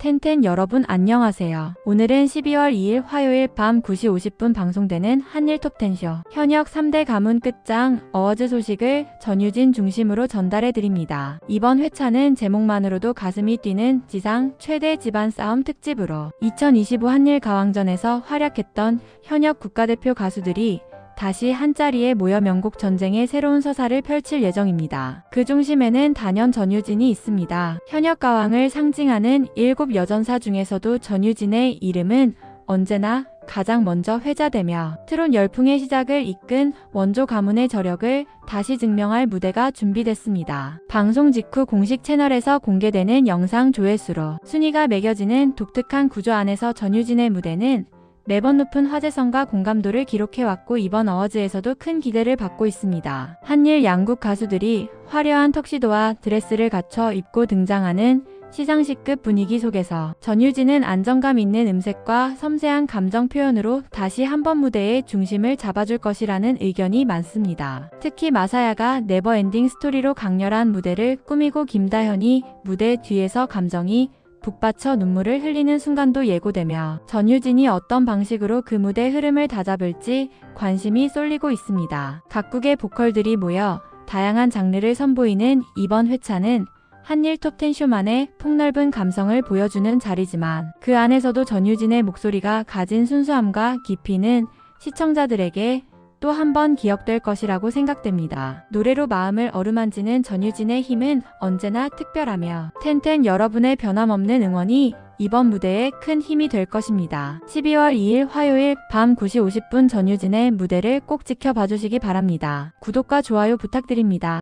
텐텐 여러분 안녕하세요. 오늘은 12월 2일 화요일 밤 9시 50분 방송되는 한일 톱텐쇼 현역 3대 가문 끝장 어워즈 소식을 전유진 중심으로 전달해 드립니다. 이번 회차는 제목만으로도 가슴이 뛰는 지상 최대 집안 싸움 특집으로 2025 한일 가왕전에서 활약했던 현역 국가대표 가수들이 다시 한자리에 모여 명곡 전쟁의 새로운 서사를 펼칠 예정입니다. 그 중심에는 단연 전유진이 있습니다. 현역 가왕을 상징하는 일곱 여전사 중에서도 전유진의 이름은 언제나 가장 먼저 회자되며 트롯 열풍의 시작을 이끈 원조 가문의 저력을 다시 증명할 무대가 준비됐습니다. 방송 직후 공식 채널에서 공개되는 영상 조회수로 순위가 매겨지는 독특한 구조 안에서 전유진의 무대는 매번 높은 화제성과 공감도를 기록해왔고 이번 어워즈에서도 큰 기대를 받고 있습니다. 한일 양국 가수들이 화려한 턱시도와 드레스를 갖춰 입고 등장하는 시상식급 분위기 속에서 전유진은 안정감 있는 음색과 섬세한 감정 표현으로 다시 한 번 무대의 중심을 잡아줄 것이라는 의견이 많습니다. 특히 마사야가 네버엔딩 스토리로 강렬한 무대를 꾸미고 김다현이 무대 뒤에서 감정이 북받쳐 눈물을 흘리는 순간도 예고되며 전유진이 어떤 방식으로 그 무대 흐름을 다잡을지 관심이 쏠리고 있습니다. 각국의 보컬들이 모여 다양한 장르를 선보이는 이번 회차는 한일 톱텐 쇼만의 폭넓은 감성을 보여주는 자리지만 그 안에서도 전유진의 목소리가 가진 순수함과 깊이는 시청자들에게 또 한 번 기억될 것이라고 생각됩니다. 노래로 마음을 어루만지는 전유진의 힘은 언제나 특별하며 텐텐 여러분의 변함없는 응원이 이번 무대에 큰 힘이 될 것입니다. 12월 2일 화요일 밤 9시 50분 전유진의 무대를 꼭 지켜봐 주시기 바랍니다. 구독과 좋아요 부탁드립니다.